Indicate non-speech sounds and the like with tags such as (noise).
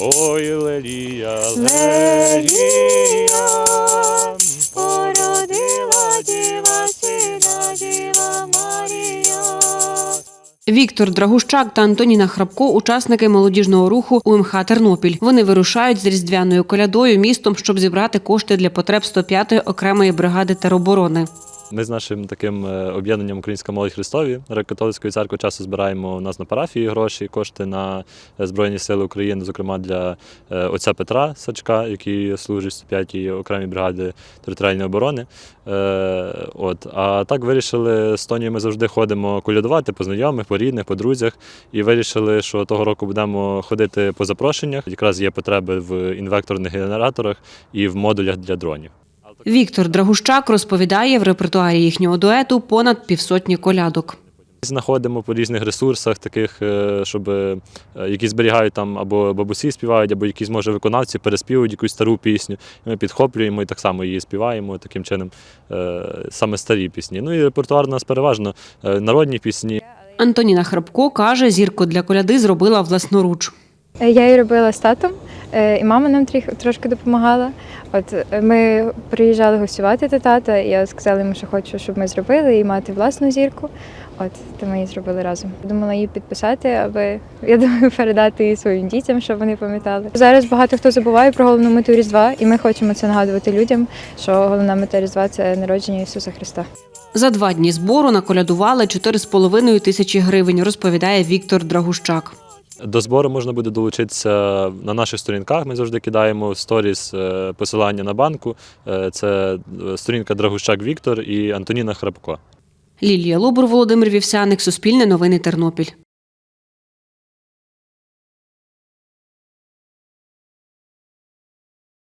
Ой, Лелія, Лелія, породила діва сина, діва Марія. Віктор Драгущак та Антоніна Храпко учасники молодіжного руху УМХ Тернопіль. Вони вирушають з різдвяною колядою містом, щоб зібрати кошти для потреб 105-ї окремої бригади тероборони. Ми з нашим таким е, об'єднанням Українська молодь Христові Греко-католицької церкви часто збираємо у нас на парафії гроші, кошти на е, Збройні Сили України, зокрема для е, отця Петра Сачка, який служить в 5-й окремій бригаді територіальної оборони. От. А так вирішили з Тонією ми завжди ходимо колядувати по знайомих, по рідних, по друзях. І вирішили, що того року будемо ходити по запрошеннях. Якраз є потреби в інвекторних генераторах і в модулях для дронів. Віктор Драгущак розповідає в репертуарі їхнього дуету понад півсотні колядок. Знаходимо по різних ресурсах, таких, е, щоб е, які зберігають там або бабусі співають, або якісь може виконавці переспівують якусь стару пісню. І ми підхоплюємо і так само її співаємо таким чином, е, саме старі пісні. Ну і репертуар у нас переважно народні пісні. Антоніна Храпко каже, зірку для коляди зробила власноруч. Я її робила з татом, і мама нам трошки допомагала. От е, ми приїжджали гостювати до тата, і я сказала йому, що хочу, щоб ми зробили і мати власну зірку. От то ми її зробили разом. Думала її підписати, аби я думаю (laughs) передати її своїм дітям, щоб вони пам'ятали. Зараз багато хто забуває про головну мету Різдва, і ми хочемо це нагадувати людям, що головна мета Різдва це народження Ісуса Христа. За два дні збору наколядували 4,5 тисячі гривень, розповідає Віктор Драгущак. До збору можна буде долучитися на наших сторінках. Ми завжди кидаємо в сторіс е, посилання на банку. Е, Це е, сторінка Драгущак Віктор і Антоніна Храпко. Лілія Лобур, Володимир Вівсяник, Суспільне новини Тернопіль.